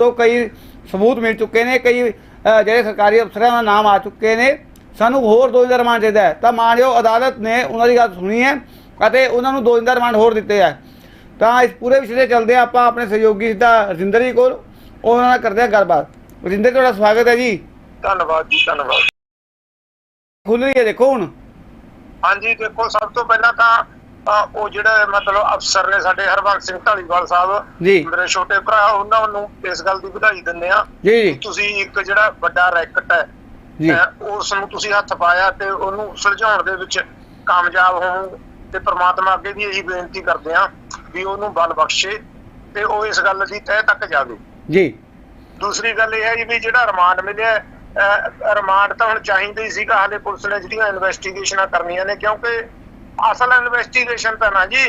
ਤੋਂ ਕਈ ਸਬੂਤ ਮਿਲ ਚੁੱਕੇ ਨੇ ਕਈ ਜਿਹੜੇ ਸਰਕਾਰੀ ਅਫਸਰਾਂ ਦਾ ਨਾਮ ਆ ਚੁੱਕੇ ਨੇ। ਸਾਨੂੰ ਹੋਰ ਦੋ ਦਿਨ ਦਾ ਰਿਮਾਂਡ ਚਾਹੀਦਾ ਹੈ। ਤਾਂ ਮਾਨਯੋਗ ਅਦਾਲਤ ਨੇ ਉਹਨਾਂ ਦੀ ਗੱਲ ਸੁਣੀ ਹੈ ਅਤੇ ਉਹਨਾਂ ਨੂੰ ਦੋ ਦਿਨ ਦਾ ਰਿਮਾਂਡ ਹੋਰ ਦਿੱਤੇ ਹੈ। ਤਾਂ ਇਸ ਪੂਰੇ ਵਿਸ਼ੇ ਤੇ ਚੱਲਦੇ ਆਪਾਂ ਆਪਣੇ ਸਹਿਯੋਗੀ ਸਿੱਧਾ ਰਜਿੰਦਰ ਜੀ ਕੋਲ। ਉਹਨਾਂ ਨਾਲ ਕਰਦੇ ਹਾਂ ਗੱਲਬਾਤ। ਰਜਿੰਦਰ ਤੁਹਾਡਾ ਸਵਾਗਤ ਹੈ ਜੀ। ਧੰਨਵਾਦ ਜੀ ਧੰਨਵਾਦ। ਖੁੱਲ ਰਹੀ ਹੈ ਦੇਖੋ ਹੁਣ। ਹਾਂਜੀ ਦੇਖੋ ਸਭ ਤੋਂ ਪਹਿਲਾਂ ਤਾਂ ਅ, ਉਹ ਜਿਹੜੇ ਮਤਲਬ ਅਫਸਰ ਨੇ ਸਾਡੇ ਹਰਬੰਸ ਸਿੰਘ ਢਾਲੀਵਾਲ ਸਾਹਿਬ ਜੀ। ਮੇਰੇ ਛੋਟੇ ਭਰਾ ਉਹਨਾਂ ਨੂੰ ਇਸ ਗੱਲ ਦੀ ਵਧਾਈ ਦਿੰਦੇ ਆ ਜੀ ਜੀ। ਤੁਸੀਂ ਇੱਕ ਜਿਹੜਾ ਵੱਡਾ ਰੈਕਟ ਹੈ ਜੀ। ਉਸ ਨੂੰ ਤੁਸੀਂ ਹੱਥ ਪਾਇਆ ਤੇ ਉਹਨੂੰ ਸੁਲਝਾਉਣ ਦੇ ਵਿੱਚ ਕਾਮਯਾਬ ਹੋਵੋ ਤੇ ਪ੍ਰਮਾਤਮਾ ਅੱਗੇ ਵੀ ਇਹੀ ਬੇਨਤੀ ਕਰਦੇ ਆ ਵੀ ਉਹਨੂੰ ਬਲ ਬਖਸ਼ੇ ਤੇ ਉਹ ਇਸ ਗੱਲ ਦੀ ਤਹਿ ਤੱਕ ਜਾਵੇ। ਜੀ। ਦੂਸਰੀ ਗੱਲ ਇਹ ਹੈ ਜੀ ਵੀ ਜਿਹੜਾ ਰਿਮਾਂਡ ਮਿਲਿਆ ਅਹ, ਰਿਮਾਂਡ ਤਾਂ ਹੁਣ ਚਾਹੀਦਾ ਹੀ ਸੀਗਾ ਹਾਲੇ ਪੁਲਿਸ ਨੇ ਜਿਹੜੀਆਂ ਇਨਵੈਸਟੀਗੇਸ਼ਨਾਂ ਕਰਨੀਆਂ ਨੇ ਕਿਉਂਕਿ ਅਸਲ ਇਨਵੈਸਟੀਗੇਸ਼ਨ ਤਾਂ ਨਾ ਜੀ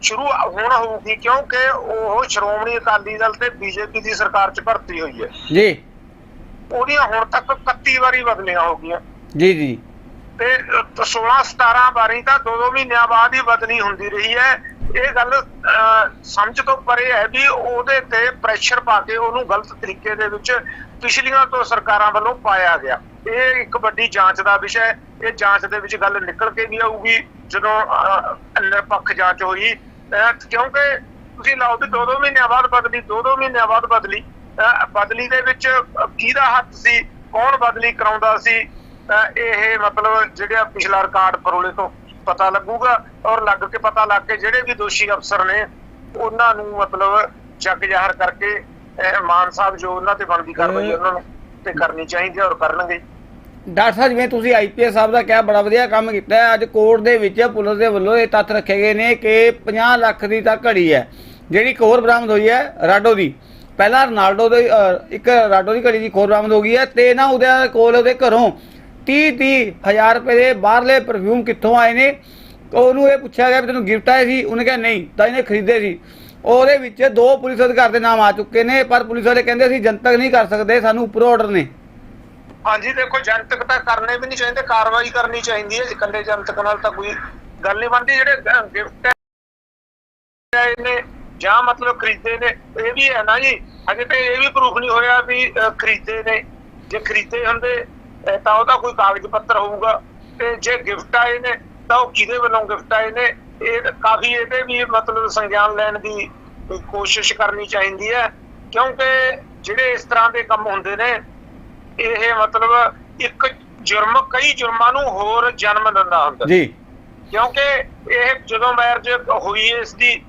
ਸ਼ੁਰੂ ਹੁਣ ਹੋਊਗੀ ਕਿਉਂਕਿ ਉਹ ਸ਼੍ਰੋਮਣੀ ਅਕਾਲੀ ਦਲ ਤੇ ਬੀਜੇਪੀ ਦੀ ਸਰਕਾਰ 'ਚ ਭਰਤੀ ਹੋਈ ਹੈ। ਜੀ। ਉਹਦੀਆਂ ਹੁਣ ਤੱਕ 31 ਵਾਰੀ ਬਦਲੀਆਂ ਹੋ ਗਈਆਂ। ਜੀ ਜੀ। ਤੇ 16 17 ਵਾਰੀ ਤਾਂ ਦੋ ਦੋ ਮਹੀਨਿਆਂ ਬਾਅਦ ਹੀ ਬਦਲੀ ਹੁੰਦੀ ਰਹੀ ਹੈ। ਇਹ ਗੱਲ ਅਹ, ਸਮਝ ਤੋਂ ਪਰੇ ਹੈ ਵੀ ਉਹਦੇ ਤੇ ਪ੍ਰੈਸ਼ਰ ਪਾ ਕੇ ਉਹਨੂੰ ਗਲਤ ਤਰੀਕੇ ਦੇ ਵਿੱਚ ਪਿਛਲੀਆਂ ਤੋਂ ਸਰਕਾਰਾਂ ਵੱਲੋਂ ਪਾਇਆ ਗਿਆ। ਇਹ ਇੱਕ ਵੱਡੀ ਜਾਂਚ ਦਾ ਵਿਸ਼ਾ ਹੈ। ਇਹ ਜਾਂਚ ਦੇ ਵਿੱਚ ਗੱਲ ਨਿਕਲ ਕੇ ਵੀ ਆਊਗੀ ਜਦੋਂ ਅਹ, ਨਿਰਪੱਖ ਜਾਂਚ ਹੋਈ। ਕਿਉਂਕਿ ਤੁਸੀਂ ਲਾਓ ਵੀ ਦੋ ਦੋ ਮਹੀਨਿਆਂ ਬਾਅਦ ਬਦਲੀ ਦੋ ਦੋ ਮਹੀਨਿਆਂ ਬਾਅਦ ਬਦਲੀ। ਅਹ, ਬਦਲੀ ਦੇ ਵਿੱਚ ਅਹ, ਕਿਹਦਾ ਹੱਥ ਸੀ ਕੌਣ ਬਦਲੀ ਕਰਾਉਂਦਾ ਸੀ? ਇਹ ਮਤਲਬ ਜਿਹੜਾ ਪਿਛਲਾ ਰਿਕਾਰਡ ਪਰੋਲੇ ਤੋਂ ਪਤਾ ਲੱਗੂਗਾ ਔਰ ਲੱਗ ਕੇ ਪਤਾ ਲੱਗ ਕੇ ਜਿਹੜੇ ਵੀ ਦੋਸ਼ੀ ਅਫਸਰ ਨੇ ਉਹਨਾਂ ਨੂੰ ਮਤਲਬ ਜੱਗ ਜ਼ਾਹਰ ਕਰਕੇ ਮਾਨ ਸਾਹਿਬ ਜੋ ਉਹਨਾਂ ਤੇ ਬਣਦੀ ਕਾਰਵਾਈ ਉਹਨਾਂ ਨੂੰ ਤੇ ਕਰਨੀ ਚਾਹੀਦੀ ਔਰ ਕਰਨਗੇ। ਡਾਕਟਰ ਸਾਹਿਬ ਜਿਵੇਂ ਤੁਸੀਂ ਆਈਪੀਐਸ ਸਾਹਿਬ ਦਾ ਕਿਹਾ ਬੜਾ ਵਧੀਆ ਕੰਮ ਕੀਤਾ ਹੈ। ਅੱਜ ਕੋਰਟ ਦੇ ਵਿੱਚ ਪੁਲਿਸ ਦੇ ਵੱਲੋਂ ਇਹ ਤੱਥ ਰੱਖੇ ਗਏ ਨੇ ਕਿ 50 ਲੱਖ ਦੀ ਤਾਂ ਘੜੀ ਹੈ ਜਿਹੜੀ ਇੱਕ ਹੋਰ ਬਰਾਮਦ ਹੋਈ ਹੈ ਰਾਡੋ ਦੀ। ਪਹਿਲਾਂ ਰੋਨਾਲਡੋ ਦੇ ਇੱਕ ਰਾਡੋ ਦੀ ਘੜੀ ਦੀ ਖੋਰ ਬਰਾਮਦ ਹੋ ਗਈ ਹੈ ਤੇ ਨਾ ਉਹਦੇ ਕੋਲ ਉਹਦੇ ਘਰੋਂ 30 30 ਹਜ਼ਾਰ ਰੁਪਏ ਦੇ ਬਾਹਰਲੇ ਪਰਫਿਊਮ ਕਿੱਥੋਂ ਆਏ ਨੇ? ਉਹਨੂੰ ਇਹ ਪੁੱਛਿਆ ਗਿਆ ਵੀ ਤੈਨੂੰ ਗਿਫਟ ਆਏ ਸੀ? ਉਹਨੇ ਕਿਹਾ ਨਹੀਂ, ਤਾਂ ਇਹਨੇ ਖਰੀਦੇ ਸੀ। ਉਹਦੇ ਵਿੱਚ ਦੋ ਪੁਲਿਸ ਅਧਿਕਾਰੀ ਦੇ ਨਾਮ ਆ ਚੁੱਕੇ ਨੇ, ਪਰ ਪੁਲਿਸ ਵਾਲੇ ਕਹਿੰਦੇ ਅਸੀਂ ਜਨਤਕ ਨਹੀਂ ਕਰ ਸਕਦੇ, ਸਾਨੂੰ ਉੱਪਰੋਂ ਆਰਡਰ ਨੇ। ਹਾਂਜੀ, ਦੇਖੋ, ਜਨਤਕ ਤਾਂ ਕਰਨੇ ਵੀ ਨਹੀਂ ਚਾਹੀਦੇ, ਕਾਰਵਾਈ ਕਰਨੀ ਚਾਹੀਦੀ ਹੈ। ਇਕੱਲੇ ਜਨਤਕ ਨਾਲ ਤਾਂ ਕੋਈ ਗੱਲ ਨਹੀਂ ਬਣਦੀ। ਜਿਹੜੇ ਗਿਫਟ ਨੇ, ਜਾਂ ਮਤਲਬ ਖਰੀਦੇ ਨੇ, ਇਹ ਵੀ ਹੈ ਨਾ ਜੀ। ਅਜੇ ਤੇ ਇਹ ਵੀ ਪ੍ਰੂਫ ਨਹੀਂ ਹੋਇਆ ਵੀ ਖਰੀਦੇ ਨੇ। ਜੇ ਖਰੀਦੇ ਹੁੰਦੇ ਤਾਂ ਉਹਦਾ ਕੋਈ ਕਾਗਜ਼ ਪੱਤਰ ਹੋਊਗਾ। ਤੇ ਜੇ ਗਿਫਟ ਆਏ ਨੇ ਤਾਂ ਉਹ ਕਿਹਦੇ ਵੱਲੋਂ ਗਿਫਟ ਆਏ ਨੇ? ਇਹ ਕਾਫੀ ਇਹਦੇ ਵੀ ਮਤਲਬ ਸੰਗਿਆਨ ਲੈਣ ਦੀ ਕੋਸ਼ਿਸ਼ ਕਰਨੀ ਚਾਹੀਦੀ ਹੈ। ਕਿਉਂਕਿ ਜਿਹੜੇ ਇਸ ਤਰ੍ਹਾਂ ਦੇ ਕੰਮ ਹੁੰਦੇ ਨੇ ਇਹ ਮਤਲਬ ਇੱਕ ਜੁਰਮ ਕਈ ਜੁਰਮਾਂ ਨੂੰ ਹੋਰ ਜਨਮ ਦਿੰਦਾ ਹੁੰਦਾ। ਜੀ। ਕਿਉਂਕਿ ਇਹ ਜਦੋਂ ਮੈਰਿਜ ਹੋਈ ਇਸ ਦੀ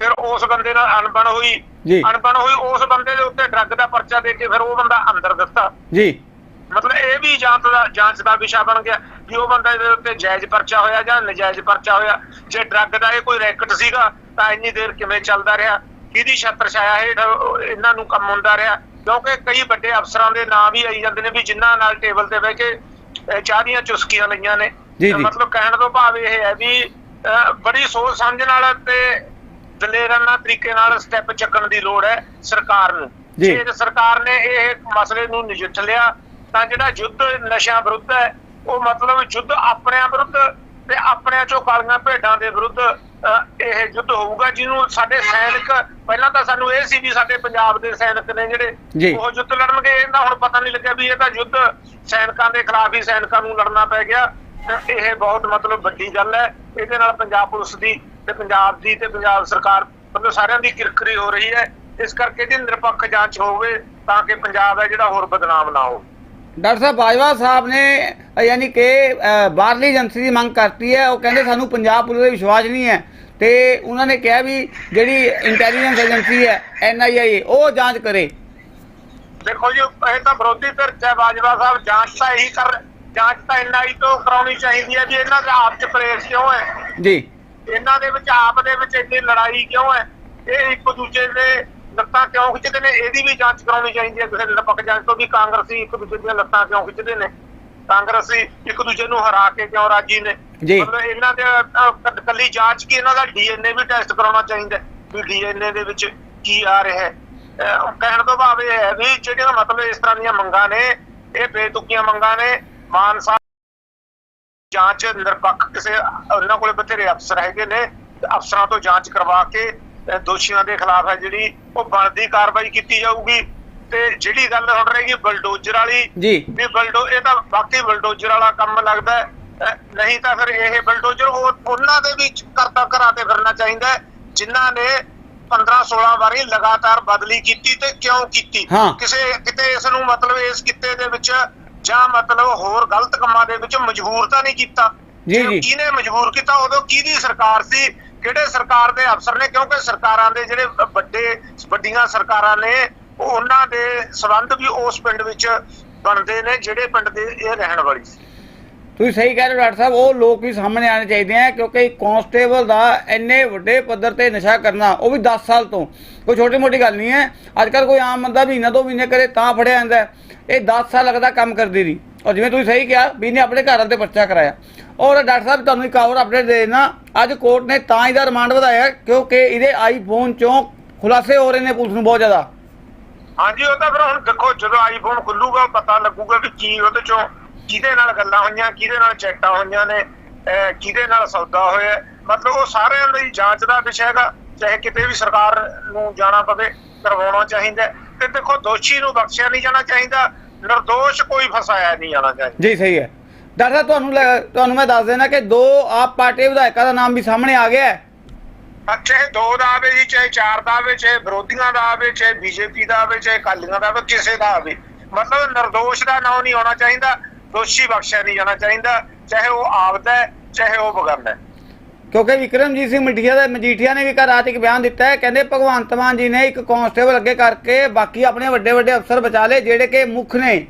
ਫਿਰ ਉਸ ਬੰਦੇ ਨਾਲ ਅਣਬਣ ਹੋਈ। ਜੀ। ਅਣਬਣ ਹੋਈ ਉਸ ਬੰਦੇ ਦੇ ਉੱਤੇ ਡਰੱਗ ਦਾ ਪਰਚਾ ਦੇ ਕੇ ਫਿਰ ਉਹ ਬੰਦਾ ਅੰਦਰ ਦਿੱਤਾ। ਜੀ। ਮਤਲਬ ਇਹ ਵੀ ਜਾਂਚ ਦਾ ਜਾਂਚ ਦਾ ਵਿਸ਼ਾ ਬਣ ਗਿਆ ਕਿ ਉਹ ਬੰਦਾ ਦੇ ਉੱਤੇ ਜਾਇਜ਼ ਪਰਚਾ ਹੋਇਆ ਜਾਂ ਨਜਾਇਜ਼ ਪਰਚਾ ਹੋਇਆ। ਜੇ ਡਰੱਗ ਦਾ ਇਹ ਕੋਈ ਰੈਕਟ ਸੀਗਾ ਤਾਂ ਇੰਨੀ ਦੇਰ ਕਿਵੇਂ ਚੱਲਦਾ ਰਿਹਾ? ਕਿਹਦੀ ਛਤਰ ਛਾਇਆ ਹੇਠ ਇਹਨਾਂ ਨੂੰ ਕੰਮ ਹੁੰਦਾ ਰਿਹਾ? ਕਿਉਂਕਿ ਕਈ ਵੱਡੇ ਅਫਸਰਾਂ ਦੇ ਨਾਂ ਵੀ ਆਈ ਜਾਂਦੇ ਨੇ ਵੀ ਜਿਨ੍ਹਾਂ ਨਾਲ ਟੇਬਲ ਤੇ ਬਹਿ ਕੇ ਚਾਹ ਦੀਆਂ ਚੁਸਕੀਆਂ ਲਈਆਂ ਨੇ। ਮਤਲਬ ਕਹਿਣ ਤੋਂ ਭਾਵ ਇਹ ਹੈ ਵੀ ਬੜੀ ਸੋਚ ਸਮਝ ਨਾਲ ਤੇ ਦਲੇਰਾਨਾ ਤਰੀਕੇ ਨਾਲ ਸਟੈਪ ਚੱਕਣ ਦੀ ਲੋੜ ਹੈ ਸਰਕਾਰ ਨੂੰ। ਜੇ ਸਰਕਾਰ ਨੇ ਇਹ ਮਸਲੇ ਨੂੰ ਨਜਿੱਠ ਲਿਆ ਤਾਂ ਜਿਹੜਾ ਯੁੱਧ ਨਸ਼ਿਆਂ ਵਿਰੁੱਧ ਹੈ ਉਹ ਮਤਲਬ ਯੁੱਧ ਆਪਣਿਆਂ ਵਿਰੁੱਧ ਤੇ ਆਪਣਿਆਂ ਚੋਂ ਕਾਲੀਆਂ ਭੇਡਾਂ ਦੇ ਵਿਰੁੱਧ ਇਹ ਯੁੱਧ ਹੋਊਗਾ ਜਿਹਨੂੰ ਸਾਡੇ ਸੈਨਿਕ ਪਹਿਲਾਂ ਤਾਂ ਸਾਨੂੰ ਇਹ ਸੀ ਵੀ ਸਾਡੇ ਪੰਜਾਬ ਦੇ ਸੈਨਿਕ ਨੇ ਜੀ। ਜਿਹੜੇ ਉਹ ਯੁੱਧ ਲੜਨਗੇ ਇਹਦਾ ਹੁਣ ਪਤਾ ਨਹੀਂ ਲੱਗਿਆ ਵੀ ਇਹ ਤਾਂ ਯੁੱਧ ਸੈਨਿਕਾਂ ਦੇ ਖਿਲਾਫ ਹੀ ਸੈਨਿਕਾਂ ਨੂੰ ਲੜਨਾ ਪੈ ਗਿਆ। ਇਹ ਬਹੁਤ ਮਤਲਬ ਵੱਡੀ ਗੱਲ ਹੈ। ਇਹਦੇ ਨਾਲ ਪੰਜਾਬ ਪੁਲਿਸ ਦੀ ਤੇ ਪੰਜਾਬ ਦੀ ਤੇ ਪੰਜਾਬ ਸਰਕਾਰ ਮਤਲਬ ਸਾਰਿਆਂ ਦੀ ਕਿਰਕਰੀ ਹੋ ਰਹੀ ਹੈ। ਇਸ ਕਰਕੇ ਇਹਦੀ ਨਿਰਪੱਖ ਜਾਂਚ ਹੋਵੇ ਤਾਂ ਕਿ ਪੰਜਾਬ ਹੈ ਜਿਹੜਾ ਹੋਰ ਬਦਨਾਮ ਨਾ ਹੋਵੇ। ਡਾਕਟਰ ਸਾਹਿਬ ਬਾਜਵਾ ਸਾਹਿਬ ਨੇ ਯਾਨੀ ਕਿ ਬਾਹਰਲੀ ਏਜੰਸੀ ਦੀ ਮੰਗ ਕਰਤੀ ਹੈ। ਉਹ ਕਹਿੰਦੇ ਸਾਨੂੰ ਪੰਜਾਬ ਪੁਲਿਸ ਤੇ ਵਿਸ਼ਵਾਸ ਨਹੀਂ ਹੈ। ਤੇ ਉਹਨਾਂ ਨੇ ਕਿਹਾ ਵੀ ਜਿਹੜੀ ਇੰਟੈਲੀਜੈਂਸ ਏਜੰਸੀ ਹੈ ਐਨਆਈਏ ਉਹ ਜਾਂਚ ਕਰੇ। ਦੇਖੋ ਜੀ ਇਹ ਤਾਂ ਵਿਰੋਧੀ ਧਿਰ ਹੈ ਬਾਜਵਾ ਸਾਹਿਬ। ਜਾਂਚ ਤਾਂ ਇਹੀ ਕਰ ਜਾਂਚ ਤਾਂ ਐਨਆਈ ਤੋਂ ਕਰਾਉਣੀ ਚਾਹੀਦੀ ਹੈ ਵੀ ਇਹਨਾਂ ਦਾ ਆਪ ਚ ਕਲੇਸ਼ ਕਿਉਂ ਹੈ? ਜੀ। ਇਹਨਾਂ ਦੇ ਵਿੱਚ ਆਪ ਦੇ ਵਿੱਚ ਇੰਨੀ ਲੜਾਈ ਕਿਉਂ ਹੈ? ਇਹ ਇੱਕ ਦੂਜੇ ਦੇ ਲੱਤਾਂ ਕਿਉਂ ਖਿੱਚਦੇ ਨੇ? ਇਹਦੀ ਵੀ ਜਾਂਚ ਕਰਾਉਣੀ ਚਾਹੀਦੀ ਹੈ। ਕਿਸੇ ਨਿਰਪੱਖ ਜਾਂਚ ਤੋਂ ਵੀ ਕਾਂਗਰਸੀ ਇੱਕ ਦੂਜੇ ਦੀਆਂ ਲੱਤਾਂ ਕਿਉਂ ਖਿੱਚਦੇ ਨੇ? ਕਾਂਗਰਸੀ ਇੱਕ ਦੂਜੇ ਨੂੰ ਹਰਾ ਕੇ ਕਿਉਂ ਰਾਜੀ ਨੇ। ਮਤਲਬ ਇਹਨਾਂ ਦੇ ਕੱਲੀ ਜਾਂਚ ਕੀ ਇਹਨਾਂ ਦਾ? ਡੀਐਨਏ ਵੀ ਟੈਸਟ ਕਰਾਉਣਾ ਚਾਹੀਦਾ ਵੀ ਡੀਐਨਏ ਦੇ ਵਿੱਚ ਕੀ ਆ ਰਿਹਾ ਹੈ। ਕਹਿਣ ਤੋਂ ਭਾਵ ਇਹ ਹੈ ਵੀ ਜਿਹੜੀਆਂ ਮਤਲਬ ਇਸ ਤਰ੍ਹਾਂ ਦੀਆਂ ਮੰਗਾਂ ਨੇ ਇਹ ਬੇਤੁਕੀਆਂ ਮੰਗਾਂ ਨੇ ਮਾਨ ਸਾਹਿਬ ਜਾਂਚ ਨਿਰਪੱਖ ਕਿਸੇ ਉਹਨਾਂ ਕੋਲੇ ਬਥੇਰੇ ਅਫਸਰ ਹੈਗੇ ਨੇ ਅਫਸਰਾਂ ਤੋਂ ਜਾਂਚ ਕਰਵਾ ਕੇ ਦੋਸ਼ੀਆਂ ਦੇ ਖਿਲਾਫ ਹੈ ਜਿਹੜੀ ਉਹ ਬਣਦੀ ਕਾਰਵਾਈ ਕੀਤੀ ਜਾਊਗੀ। ਤੇ ਜਿਹੜੀ ਗੱਲ ਹੁਣ ਰਹੀ ਬਲਡੋਜ਼ਰ ਵਾਲੀ ਜੀ। ਵੀ ਬਲਡੋ ਇਹ ਤਾਂ ਬਾਕੀ ਬਲਡੋਜ਼ਰ ਵਾਲਾ ਕੰਮ ਲੱਗਦਾ ਨਹੀਂ ਤਾਂ ਫਿਰ ਇਹ ਬਲਡੋਜ਼ਰ ਉਹ ਉਹਨਾਂ ਦੇ ਵਿੱਚ ਕਰਤਾ ਘਰਾਂ ਤੇ ਫਿਰਨਾ ਚਾਹੀਦਾ ਜਿਨ੍ਹਾਂ ਨੇ 15 16 ਵਾਰੀ ਲਗਾਤਾਰ ਬਦਲੀ ਕੀਤੀ ਤੇ ਕਿਉਂ ਕੀਤੀ। ਕਿਸੇ ਕਿਤੇ ਇਸ ਨੂੰ ਮਤਲਬ ਇਸ ਕਿੱਤੇ ਦੇ ਵਿੱਚ ਜਾਂ ਮਤਲਬ ਹੋਰ ਗਲਤ ਕੰਮਾਂ ਦੇ ਵਿੱਚ ਮਜਬੂਰ ਤਾਂ ਨਹੀਂ ਕੀਤਾ। ਜੇ ਜੀ। ਕਿਹਨੇ ਮਜਬੂਰ ਕੀਤਾ ਉਦੋਂ ਕਿਹਦੀ ਸਰਕਾਰ ਸੀ? ਕਿਹੜੇ ਸਰਕਾਰ ਦੇ ਅਫਸਰ ਨੇ, ਕਿਉਂਕਿ ਸਰਕਾਰਾਂ ਦੇ ਜਿਹੜੇ ਵੱਡੇ, ਵੱਡੀਆਂ ਸਰਕਾਰਾਂ ਨੇ, ਉਹ ਉਹਨਾਂ ਦੇ ਸਬੰਧ ਵੀ ਉਸ ਪਿੰਡ ਵਿੱਚ ਬਣਦੇ ਨੇ, ਜਿਹੜੇ ਪਿੰਡ ਦੇ ਇਹ ਰਹਿਣ ਵਾਲੀ ਸੀ। ਤੁਸੀਂ ਸਹੀ ਕਹਿ ਰਹੇ ਡਾਕਟਰ ਸਾਹਿਬ, ਉਹ ਲੋਕ ਵੀ ਸਾਹਮਣੇ ਆਣੇ ਚਾਹੀਦੇ ਆ, ਕਿਉਂਕਿ ਕਾਂਸਟੇਬਲ ਦਾ ਇੰਨੇ ਵੱਡੇ ਪੱਧਰ ਤੇ ਨਸ਼ਾ ਕਰਨਾ, ਉਹ ਵੀ 10 ਸਾਲ ਤੋਂ, ਕੋਈ ਛੋਟੀ ਮੋਟੀ ਗੱਲ ਨਹੀਂ ਹੈ। ਅੱਜ ਕੱਲ ਕੋਈ ਆਮ ਬੰਦਾ ਮਹੀਨਾ ਦੋ ਮਹੀਨੇ ਕਰੇ, ਤਾਂ ਫੜਿਆ ਜਾਂਦਾ ਇਹ 10 ਸਾਲ ਲੱਗਦਾ ਕੰਮ ਕਰਦੀ ਦੀ ਔਰ ਜਿਵੇਂ ਤੁਸੀਂ ਸਹੀ ਕਿਹਾ, ਵੀ ਇਹਨੇ ਆਪਣੇ ਘਰਾਂ ਤੇ ਪਰਚਾ ਕਰਾਇਆ। ਔਰ ਡਾਕਟਰ ਸਾਹਿਬ ਤੁਹਾਨੂੰ ਇੱਕ ਹੋਰ ਅਪਡੇਟ ਦੇ ਦੇਣਾ ਅੱਜ ਕੋਰਟ ਨੇ ਤਾਂ ਇਹਦਾ ਰਿਮਾਂਡ ਵਧਾਇਆ ਕਿਉਂਕਿ ਇਹਦੇ ਆਈਫੋਨ ਚੋਂ ਖੁਲਾਸੇ ਹੋ ਰਹੇ ਨੇ ਪੁਲਿਸ ਨੂੰ ਬਹੁਤ ਜ਼ਿਆਦਾ ਹਾਂਜੀ ਉਹ ਤਾਂ ਫਿਰ ਹੁਣ ਦੇਖੋ ਜਦੋਂ ਆਈਫੋਨ ਖੁੱਲੂਗਾ ਪਤਾ ਲੱਗੂਗਾ ਵੀ ਕੀ ਉਹਦੇ ਚੋਂ ਕਿਹਦੇ ਨਾਲ ਗੱਲਾਂ ਹੋਈਆਂ ਕਿਹਦੇ ਨਾਲ ਚੈਟਾਂ ਹੋਈਆਂ ਨੇ ਕਿਹਦੇ ਨਾਲ ਸੌਦਾ ਹੋਇਆ। ਮਤਲਬ ਉਹ ਸਾਰਿਆਂ ਦੀ ਜਾਂਚ ਦਾ ਵਿਸ਼ਾ ਹੈਗਾ ਚਾਹੇ ਕਿਤੇ ਵੀ ਸਰਕਾਰ ਨੂੰ ਜਾਣਾ ਪਵੇ ਕਰਵਾਉਣਾ ਚਾਹੀਦਾ। ਤੇ ਦੇਖੋ ਦੋਸ਼ੀ ਨੂੰ ਬਖਸ਼ਿਆ ਨਹੀਂ ਜਾਣਾ ਚਾਹੀਦਾ ਨਿਰਦੋਸ਼ ਕੋਈ ਫਸਾਇਆ ਨਹੀਂ ਜਾਣਾ ਚਾਹੀਦਾ ਜੀ ਸਹੀ ਹੈ ਡਾਕਟਰ ਸਾਹਿਬ ਤੁਹਾਨੂੰ ਲੱਗ- ਤੁਹਾਨੂੰ ਮੈਂ ਦੱਸ ਦੇਣਾ ਕਿ ਦੋ ਆਪ ਪਾਰਟੀ ਵਿਧਾਇਕਾਂ ਦਾ ਨਾਮ ਵੀ ਸਾਹਮਣੇ ਆ ਗਿਆ ਹੈ। ਚਾਹੇ ਦੋ ਦਾ ਆਵੇ ਜੀ ਚਾਹੇ ਚਾਰ ਦਾ ਆਵੇ ਚਾਹੇ ਵਿਰੋਧੀਆਂ ਦਾ ਆਵੇ ਚਾਹੇ ਬੀਜੇਪੀ ਦਾ ਆਵੇ ਚਾਹੇ ਅਕਾਲੀਆਂ ਦਾ ਆਵੇ ਕਿਸੇ ਦਾ ਆਵੇ। ਮਤਲਬ ਨਿਰਦੋਸ਼ ਦਾ ਨਾਂ ਨਹੀਂ ਹੋਣਾ ਚਾਹੀਦਾ ਦੋਸ਼ੀ ਬਖਸ਼ਿਆ ਨਹੀਂ ਜਾਣਾ ਚਾਹੀਦਾ ਚਾਹੇ ਉਹ ਆਪਦਾ ਹੈ ਚਾਹੇ ਉਹ ਬਗਾਨਾ ਹੈ। ਕਿਉਂਕਿ ਵਿਕਰਮਜੀਤ ਸਿੰਘ ਮਜੀਠੀਆ ਦਾ ਮਜੀਠੀਆ ਨੇ ਵੀ ਕੱਲ੍ਹ ਰਾਤ ਇੱਕ ਬਿਆਨ ਦਿੱਤਾ ਹੈ ਕਹਿੰਦੇ ਭਗਵੰਤ ਮਾਨ ਜੀ ਨੇ ਇੱਕ ਕਾਂਸਟੇਬਲ ਅੱਗੇ ਕਰਕੇ ਬਾਕੀ ਆਪਣੇ ਵੱਡੇ ਵੱਡੇ ਅਫਸਰ ਬਚਾ ਲਏ ਜਿਹੜੇ ਕਿ ਮੁੱਖ ਨੇ।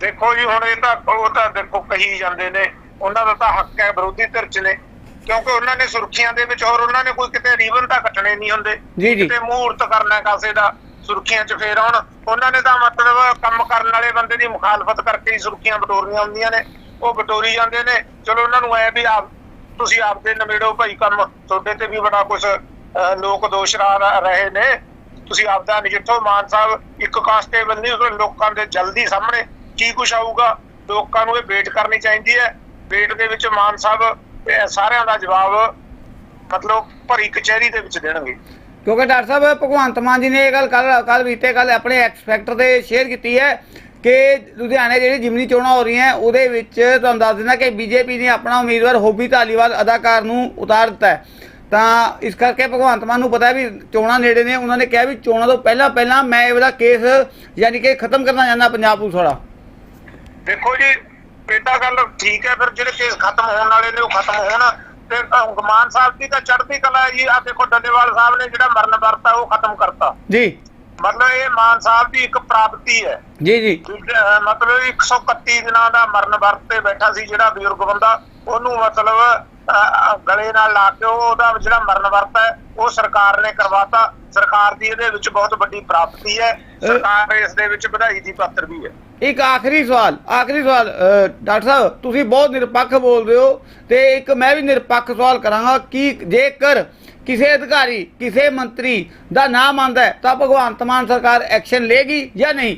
ਦੇਖੋ ਜੀ ਹੁਣ ਇਹ ਤਾਂ ਉਹ ਤਾਂ ਦੇਖੋ ਕਹੀ ਜਾਂਦੇ ਨੇ ਉਹਨਾਂ ਦਾ ਤਾਂ ਹੱਕ ਹੈ ਵਿਰੋਧੀ ਧਿਰ ਚ ਨੇ। ਕਿਉਂਕਿ ਉਹਨਾਂ ਨੇ ਸੁਰਖੀਆਂ ਦੇ ਵਿੱਚ ਹੋਰ ਉਹਨਾਂ ਨੇ ਕੋਈ ਕਿਤੇ ਰੀਬਨ ਤਾਂ ਕੱਟਣੇ ਨਹੀਂ ਹੁੰਦੇ। ਕਿਤੇ ਮੂਹਰਤ ਕਰਨਾ ਕਾਸੇ ਦਾ ਸੁਰਖੀਆਂ ਚ ਫੇਰ ਆਉਣ। ਉਹਨਾਂ ਨੇ ਤਾਂ ਮਤਲਬ ਕੰਮ ਕਰਨ ਵਾਲੇ ਬੰਦੇ ਦੀ ਮੁਖਾਲਫਤ ਕਰਕੇ ਹੀ ਸੁਰਖੀਆਂ ਬਟੋਰੀਆਂ ਹੁੰਦੀਆਂ ਨੇ। ਉਹ ਬਟੋਰੀ ਜਾਂਦੇ ਨੇ ਚਲੋ ਉਹਨਾਂ ਨੂੰ ਐ ਵੀ ਆਪ ਤੁਸੀਂ ਆਪਦੇ ਨਵੇੜੋ ਭਾਈ ਕੰਮ ਤੁਹਾਡੇ ਤੇ ਵੀ ਬੜਾ ਕੁਝ ਲੋਕ ਦੋਸ਼ ਰਹੇ ਨੇ। ਤੁਸੀਂ ਆਪਦਾ ਨਜਿੱਠੋ ਮਾਨ ਸਾਹਿਬ ਇੱਕ ਕਾਂਸਟੇਬਲ ਨਹੀਂ ਲੋਕਾਂ ਦੇ ਜਲਦੀ ਸਾਹਮਣੇ। ਕੀ ਕੁਝ ਆਊਗਾ? ਲੋਕਾਂ ਨੂੰ ਇਹ ਵੇਟ ਕਰਨੀ ਚਾਹੀਦੀ ਹੈ। ਵੇਟ ਦੇ ਵਿੱਚ ਮਾਨ ਸਾਹਿਬ ਸਾਰਿਆਂ ਦਾ ਜਵਾਬ ਮਤਲਬ ਭਰੀ ਕਚਹਿਰੀ ਦੇ ਵਿੱਚ ਦੇਣਗੇ। ਕਿਉਂਕਿ ਡਾਕਟਰ ਸਾਹਿਬ, ਭਗਵੰਤ ਮਾਨ ਜੀ ਨੇ ਇਹ ਗੱਲ ਕੱਲ ਕੱਲ ਬੀਤੇ ਕੱਲ ਆਪਣੇ ਐਕਸਪੈਕਟਰ ਤੇ ਸ਼ੇਅਰ ਕੀਤੀ ਹੈ ਕਿ ਲੁਧਿਆਣੇ ਜਿਹੜੀ ਜਿਮਨੀ ਚੋਣਾਂ ਹੋ ਰਹੀਆਂ, ਉਹਦੇ ਵਿੱਚ ਤੁਹਾਨੂੰ ਦੱਸ ਦਿੰਦਾ ਕਿ ਬੀਜੇਪੀ ਨੇ ਆਪਣਾ ਉਮੀਦਵਾਰ ਹੋਬੀ ਧਾਲੀਵਾਲ ਅਦਾਕਾਰ ਨੂੰ ਉਤਾਰ ਦਿੱਤਾ ਤਾਂ ਇਸ ਕਰਕੇ ਭਗਵੰਤ ਮਾਨ ਨੂੰ ਪਤਾ ਵੀ ਚੋਣਾਂ ਨੇੜੇ ਨੇ, ਉਹਨਾਂ ਨੇ ਕਿਹਾ ਵੀ ਚੋਣਾਂ ਤੋਂ ਪਹਿਲਾਂ ਪਹਿਲਾਂ ਮੈਂ ਇਹਦਾ ਕੇਸ ਯਾਨੀ ਕਿ ਖਤਮ ਕਰਨਾ ਚਾਹੁੰਦਾ ਪੰਜਾਬ ਪੁਲਿਸ ਵਾਲਾ। ਦੇਖੋ ਜੀ ਤਾਂ ਗੱਲ ਠੀਕ ਹੈ ਫਿਰ ਜਿਹੜੇ ਕੇਸ ਖਤਮ ਹੋਣ ਵਾਲੇ ਨੇ ਉਹ ਖਤਮ ਹੋਣ। ਤੇ ਅਹ ਮਾਨ ਸਾਹਿਬ ਦੀ ਤਾਂ ਚੜ੍ਹਦੀ ਕਲਾ ਹੈ ਜੀ। ਆ ਦੇਖੋ ਡੱਲੇਵਾਲ ਸਾਹਿਬ ਨੇ ਜਿਹੜਾ ਮਰਨ ਵਰਤਾ ਉਹ ਖਤਮ ਕਰਤਾ। ਜੀ। ਮਤਲਬ ਇਹ ਮਾਨ ਸਾਹਿਬ ਦੀ ਇੱਕ ਪ੍ਰਾਪਤੀ ਹੈ। ਜੀ ਜੀ। ਮਤਲਬ 131 ਦਿਨਾਂ ਦਾ ਮਰਨ ਵਰਤ ਤੇ ਬੈਠਾ ਸੀ ਜਿਹੜਾ ਬਜ਼ੁਰਗ ਬੰਦਾ। ਉਹਨੂੰ ਮਤਲਬ ਗਲੇ ਨਾਲ ਲਾ ਕੇ ਉਹ- ਉਹਦਾ ਜਿਹੜਾ ਮਰਨ ਵਰਤ ਹੈ ਉਹ ਸਰਕਾਰ ਨੇ ਕਰਵਾਤਾ। ਸਰਕਾਰ ਦੀ ਇਹਦੇ ਵਿੱਚ ਬਹੁਤ ਵੱਡੀ ਪ੍ਰਾਪਤੀ ਹੈ। ਸਰਕਾਰ ਇਸ ਦੇ ਵਿੱਚ ਵਧਾਈ ਦੀ ਪਾਤਰ ਵੀ ਹੈ। ਇੱਕ ਆਖਰੀ ਸਵਾਲ ਆਖਰੀ ਸਵਾਲ ਡਾਕਟਰ ਸਾਹਿਬ, ਤੁਸੀਂ ਬਹੁਤ ਨਿਰਪੱਖ ਬੋਲਦੇ ਹੋ ਤੇ ਇੱਕ ਮੈਂ ਵੀ ਨਿਰਪੱਖ ਸਵਾਲ ਕਰਾਂਗਾ ਕਿ ਜੇਕਰ ਕਿਸੇ ਅਧਿਕਾਰੀ, ਕਿਸੇ ਮੰਤਰੀ ਦਾ ਨਾਮ ਆਂਦਾ ਹੈ, ਤਾਂ ਭਗਵੰਤ ਮਾਨ ਸਰਕਾਰ ਐਕਸ਼ਨ ਲੇਗੀ ਜਾਂ ਨਹੀਂ?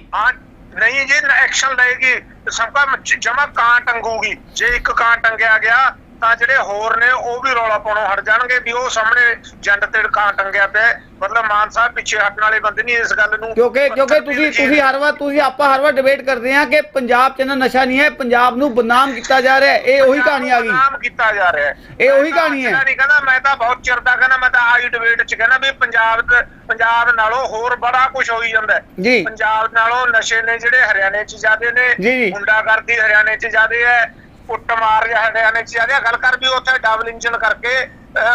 ਨਹੀਂ ਜੀ ਐਕਸ਼ਨ ਲਏਗੀ ਸਭਾ ਜਮਾ ਕਾਂ ਟੰਗੂਗੀ। ਜੇ ਇੱਕ ਕਾਂ ਟੰਗਿਆ ਗਿਆ ਤਾਂ ਜਿਹੜੇ ਹੋਰ ਨੇ ਉਹ ਵੀ ਰੌਲਾ ਪਾਉਣੋਂ ਹਟ ਜਾਣਗੇ ਵੀ ਉਹ ਸਾਹਮਣੇ ਜੰਡ ਤੇ ਕਾਂ ਟੰਗਿਆ ਪਿਆ। ਮਤਲਬ ਮਾਨ ਸਾਹਿਬ ਪਿੱਛੇ ਹਟਣ ਵਾਲੇ ਬੰਦੇ ਨਹੀਂ ਇਸ ਗੱਲ ਨੂੰ ਕਿਉਂਕਿ ਕਿਉਂਕਿ ਤੁਸੀਂ ਤੁਸੀਂ ਹਰ ਵਾਰ ਤੁਸੀਂ ਆਪਾਂ ਹਰ ਵਾਰ ਡਿਬੇਟ ਕਰਦੇ ਹਾਂ ਕਿ ਪੰਜਾਬ 'ਚ ਨਾ ਨਸ਼ਾ ਨਹੀਂ ਹੈ ਪੰਜਾਬ ਨੂੰ ਬਦਨਾਮ ਕੀਤਾ ਜਾ ਰਿਹਾ ਇਹ ਉਹੀ ਕਹਾਣੀ ਆ ਗਈ ਨਾਮ ਕੀਤਾ ਜਾ ਰਿਹਾ ਇਹ ਉਹੀ ਕਹਾਣੀ ਹੈ। ਨਹੀਂ ਕਹਿੰਦਾ ਮੈਂ ਤਾਂ ਬਹੁਤ ਚਿਰ ਦਾ ਕਹਿੰਦਾ ਮੈਂ ਤਾਂ ਆਈ ਡਿਬੇਟ ਚ ਕਹਿੰਦਾ ਵੀ ਪੰਜਾਬ ਪੰਜਾਬ ਨਾਲੋਂ ਹੋਰ ਬੜਾ ਕੁਝ ਹੋਈ ਜਾਂਦਾ ਪੰਜਾਬ ਨਾਲੋਂ ਨਸ਼ੇ ਨੇ ਜਿਹੜੇ ਹਰਿਆਣੇ 'ਚ ਜ਼ਿਆਦੇ ਨੇ। ਗੁੰਡਾਗਰਦੀ ਹਰਿਆਣੇ 'ਚ ਜ਼ਿਆਦੇ ਹੈ ਕੁੱਟਮਾਰ ਜਾਂ ਹਰਿਆਣੇ 'ਚ ਹੈ। ਗੱਲ ਕਰ ਵੀ ਉੱਥੇ ਡਬਲ ਇੰਜਨ ਕਰਕੇ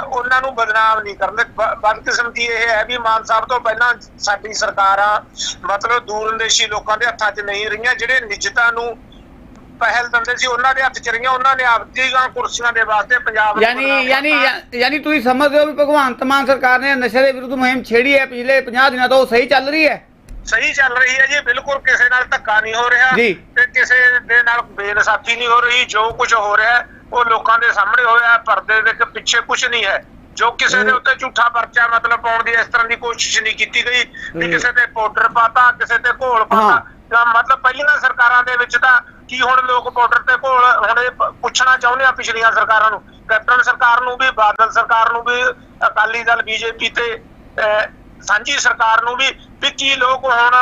ਉਹਨਾਂ ਨੂੰ ਬਦਨਾਮ ਨਹੀਂ ਕਰਦੇ ਬ- ਬਦਕਿਸਮਤੀ ਇਹ ਹੈ ਵੀ ਮਾਨ ਸਾਹਿਬ ਤੋਂ ਪਹਿਲਾਂ ਸਾਡੀ ਸਰਕਾਰਾਂ ਮਤਲਬ ਦੂਰੰਦੇਸ਼ੀ ਲੋਕਾਂ ਦੇ ਹੱਥਾਂ 'ਚ ਨਹੀਂ ਰਹੀਆਂ ਜਿਹੜੇ ਨਿਜਤਾ ਨੂੰ ਪਹਿਲ ਦਿੰਦੇ ਸੀ ਉਹਨਾਂ ਦੇ ਹੱਥ 'ਚ ਰਹੀਆਂ ਉਹਨਾਂ ਨੇ ਆਪਦੀਆਂ ਕੁਰਸੀਆਂ ਦੇ ਵਾਸਤੇ ਪੰਜਾਬ ਨੂੰ ਯਾਨੀ ਯਾਨੀ। ਯਾਨੀ ਤੁਸੀਂ ਸਮਝਦੇ ਹੋ ਵੀ ਭਗਵੰਤ ਮਾਨ ਸਰਕਾਰ ਨੇ ਨਸ਼ੇ ਦੇ ਵਿਰੁੱਧ ਮੁਹਿੰਮ ਛੇੜੀ ਹੈ ਪਿਛਲੇ 50 ਦਿਨਾਂ ਤੋਂ ਉਹ ਸਹੀ ਚੱਲ ਰਹੀ ਹੈ ਸਹੀ ਚੱਲ ਰਹੀ ਹੈ ਜੀ ਬਿਲਕੁਲ ਕਿਸੇ ਨਾਲ ਧੱਕਾ ਨਹੀਂ ਹੋ ਰਿਹਾ ਜੀ। ਤੇ ਕਿਸੇ ਦੇ ਨਾਲ ਬੇਇਨਸਾਫੀ ਨਹੀਂ ਹੋ ਰਹੀ ਜੋ ਕੁਝ ਹੋ ਰਿਹਾ ਹੈ, ਉਹ ਲੋਕਾਂ ਦੇ ਸਾਹਮਣੇ ਹੋਇਆ ਹੈ, ਪਰਦੇ ਦੇ ਕੇ ਪਿੱਛੇ ਕੁਝ ਨਹੀਂ ਹੈ ਜੋ ਕਿਸੇ ਦੇ ਉੱਤੇ ਝੂਠਾ ਪਰਚਾ ਮਤਲਬ ਪਾਉਣ ਦੀ ਇਸ ਤਰ੍ਹਾਂ ਦੀ ਕੋਸ਼ਿਸ਼ ਨਹੀਂ ਕੀਤੀ ਗਈ ਵੀ। ਕਿਸੇ ਤੇ ਪਾਊਡਰ ਪਾਤਾ ਕਿਸੇ ਤੇ ਘੋਲ ਹਾਂ। ਪਾਤਾ ਤਾਂ ਮਤਲਬ ਪਹਿਲੀਆਂ ਸਰਕਾਰਾਂ ਦੇ ਵਿੱਚ ਤਾਂ ਕੀ ਹੁਣ ਲੋਕ ਪਾਊਡਰ ਤੇ ਘੋਲ ਹੁਣ ਇਹ ਪ- ਪੁੱਛਣਾ ਚਾਹੁੰਦੇ ਆ ਪਿਛਲੀਆਂ ਸਰਕਾਰਾਂ ਨੂੰ ਕੈਪਟਨ ਸਰਕਾਰ ਨੂੰ ਵੀ ਬਾਦਲ ਸਰਕਾਰ ਨੂੰ ਵੀ ਅਕਾਲੀ ਦਲ ਬੀਜੇਪੀ ਤੇ ਅਹ, ਸਾਂਝੀ ਸਰਕਾਰ ਨੂੰ ਵੀ ਵੀ ਕੀ ਲੋਕ ਹੁਣ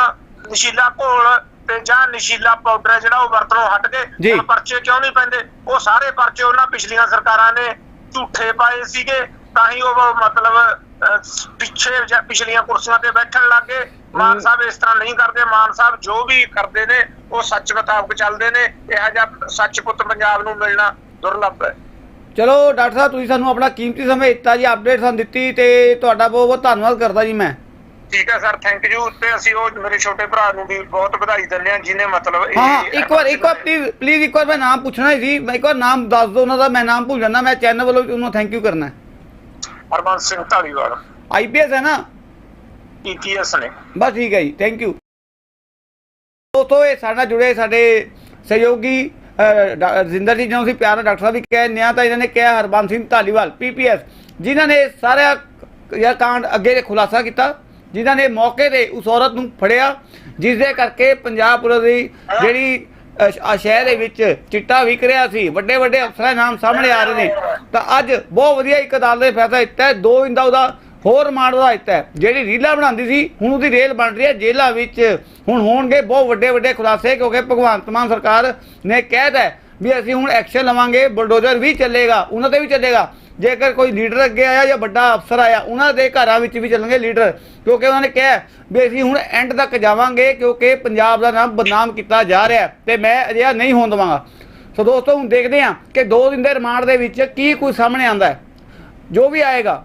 ਨਸ਼ੀਲਾ ਘੋਲ ਤੇ ਜਾਂ ਨਸ਼ੀਲਾ ਪਾਊਡਰ ਜਿਹੜਾ ਉਹ ਵਰਤਣੋਂ ਹਟ। ਗਏ ਹੁਣ ਪਰਚੇ ਕਿਉਂ ਨਹੀਂ ਪੈਂਦੇ? ਉਹ ਸਾਰੇ ਪਰਚੇ ਉਹਨਾਂ ਪਿਛਲੀਆਂ ਸਰਕਾਰਾਂ ਨੇ ਝੂਠੇ ਪਾਏ ਸੀਗੇ ਤਾਂ ਹੀ ਉਹ ਮਤਲਬ ਪਿੱਛੇ ਜਾਂ ਪਿਛਲੀਆਂ ਕੁਰਸੀਆਂ ਤੇ ਬੈਠਣ ਲੱਗੇ ਮਾਨ ਸਾਹਿਬ ਇਸ ਤਰ੍ਹਾਂ ਨਹੀਂ ਕਰਦੇ। ਮਾਨ ਸਾਹਿਬ ਜੋ ਵੀ ਕਰਦੇ ਨੇ ਉਹ ਸੱਚ ਮੁਤਾਬਕ ਚੱਲਦੇ ਨੇ। ਇਹੋ ਜਿਹਾ ਸੱਚ ਪੁੱਤ ਪੰਜਾਬ ਨੂੰ ਮਿਲਣਾ ਦੁਰਲੱਭ ਹੈ। ਚਲੋ ਡਾਕਟਰ ਸਾਹਿਬ ਤੁਸੀਂ ਸਾਨੂੰ ਆਪਣਾ ਕੀਮਤੀ ਸਮਾਂ ਦਿੱਤਾ ਜੀ ਅਪਡੇਟ ਸਾਨੂੰ ਦਿੱਤੀ ਤੇ ਤੁਹਾਡਾ ਬਹੁਤ ਬਹੁਤ ਧੰਨਵਾਦ ਕਰਦਾ ਜੀ ਮੈਂ। ਠੀਕ ਹੈ ਸਰ ਥੈਂਕ ਯੂ ਤੇ ਅਸੀਂ ਉਹ ਮੇਰੇ ਛੋਟੇ ਭਰਾ ਨੂੰ ਵੀ ਬਹੁਤ ਵਧਾਈ ਦਿੰਦੇ ਹਾਂ ਜਿਨੇ ਮਤਲਬ ਇਹ- ਹਾਂ ਇੱਕ ਵਾਰ ਇੱਕ ਵਾਰ ਪਲੀਜ਼ ਪਲੀਜ਼ ਇੱਕ ਵਾਰ ਮੈਂ ਨਾਮ ਪੁੱਛਣਾ ਹੀ ਸੀ ਮੈਂ ਇੱਕ ਵਾਰ ਨਾਮ ਦੱਸ ਦਿਓ ਉਹਨਾਂ ਦਾ ਮੈਂ ਨਾਮ ਭੁੱਲ ਜਾਂਦਾ ਮੈਂ ਚੈਨਲ ਵੱਲੋਂ ਉਹਨੂੰ ਥੈਂਕ ਯੂ ਕਰਨਾ। ਹੈ ਹਰਬੰਸ ਸਿੰਘ ਢਾਲੀਵਾਲ। ਆਈਪੀਐਸ ਹੈ ਨਾ? ਪੀਪੀਐਸ ਨੇ। ਬਸ ਠੀਕ ਹੈ ਜੀ ਥੈਂਕ ਯੂ ਦੋਸਤੋ ਇਹ ਸਾਡੇ ਨਾਲ ਜੁੜੇ ਸਾਡੇ ਸਹਿਯੋਗੀ ਅਹ, ਡਾ- ਰਜਿੰਦਰ ਜੀ ਜਿਹਨੂੰ ਅਸੀਂ ਪਿਆਰ ਡਾਕਟਰ ਸਾਹਿਬ ਵੀ ਕਹਿੰਦੇ ਹਾਂ ਤਾਂ ਇਹਨਾਂ ਨੇ ਕਿਹਾ ਹਰਬੰਸ ਸਿੰਘ ਧਾਲੀਵਾਲ ਪੀਪੀਐਸ ਜਿਨ੍ਹਾਂ ਨੇ ਸਾਰਾ ਯਾਰ ਕਾਂਡ ਅੱਗੇ ਖੁਲਾਸਾ ਕੀਤਾ ਜਿਨ੍ਹਾਂ ਨੇ ਮੌਕੇ ਤੇ ਉਸ ਔਰਤ ਨੂੰ ਫੜਿਆ ਜਿਸ ਦੇ ਕਰਕੇ ਪੰਜਾਬ ਪੁਲਿਸ ਦੀ ਜਿਹੜੀ ਸ਼ਹਿਰ ਦੇ ਵਿੱਚ ਚਿੱਟਾ ਵਿਕ ਰਿਹਾ ਸੀ ਵੱਡੇ ਵੱਡੇ ਅਫਸਰਾਂ ਦੇ ਨਾਮ ਸਾਹਮਣੇ ਆ ਰਹੇ ਨੇ ਤਾਂ ਅੱਜ ਬਹੁਤ ਵਧੀਆ ਇੱਕ ਅਦਾਲਤ ਨੇ ਫੈਸਲਾ ਦਿੱਤਾ ਦੋ ਦਿਨ ਦਾ ਉਹਦਾ ਹੋਰ ਮਾਰ ਦਾ ਹਿੱਤ ਹੈ। ਜਿਹੜੀ ਰੀਲਾ ਬਣਾਉਂਦੀ ਸੀ, ਹੁਣ ਉਹਦੀ ਰੇਲ ਬਣ ਰਹੀ ਹੈ ਜੇਲ੍ਹਾਂ ਵਿੱਚ। ਹੁਣ ਹੋਣਗੇ ਬਹੁਤ ਵੱਡੇ ਵੱਡੇ ਖੁਲਾਸੇ, ਕਿਉਂਕਿ ਭਗਵੰਤ ਮਾਨ ਸਰਕਾਰ ਨੇ ਕਹਿਤਾ ਹੈ ਵੀ ਅਸੀਂ ਹੁਣ ਐਕਸ਼ਨ ਲਵਾਂਗੇ ਬਲਡੋਜ਼ਰ ਵੀ ਚੱਲੇਗਾ, ਉਹਨਾਂ ਤੇ ਵੀ ਚੱਲੇਗਾ। ਜੇਕਰ ਕੋਈ ਲੀਡਰ ਅੱਗੇ ਆਇਆ ਜਾਂ ਵੱਡਾ ਅਫਸਰ ਆਇਆ, ਉਹਨਾਂ ਦੇ ਘਰਾਂ ਵਿੱਚ ਵੀ ਚੱਲਣਗੇ ਲੀਡਰ ਕਿਉਂਕਿ ਉਹਨਾਂ ਨੇ ਕਿਹਾ ਵੀ ਅਸੀਂ ਹੁਣ ਐਂਡ ਤੱਕ ਜਾਵਾਂਗੇ, ਕਿਉਂਕਿ ਪੰਜਾਬ ਦਾ ਨਾਮ ਬਦਨਾਮ ਕੀਤਾ ਜਾ ਰਿਹਾ ਹੈ ਤੇ ਮੈਂ ਅਜਿਹਾ ਨਹੀਂ ਹੋਣ ਦੇਵਾਂਗਾ। ਸੋ ਦੋਸਤੋ, ਹੁਣ ਦੇਖਦੇ ਹਾਂ ਕਿ 2 ਦਿਨ ਦੇ ਰਿਮਾਂਡ ਦੇ ਵਿੱਚ ਕੀ ਕੁਝ ਸਾਹਮਣੇ ਆਉਂਦਾ ਹੈ। ਜੋ ਵੀ ਆਏਗਾ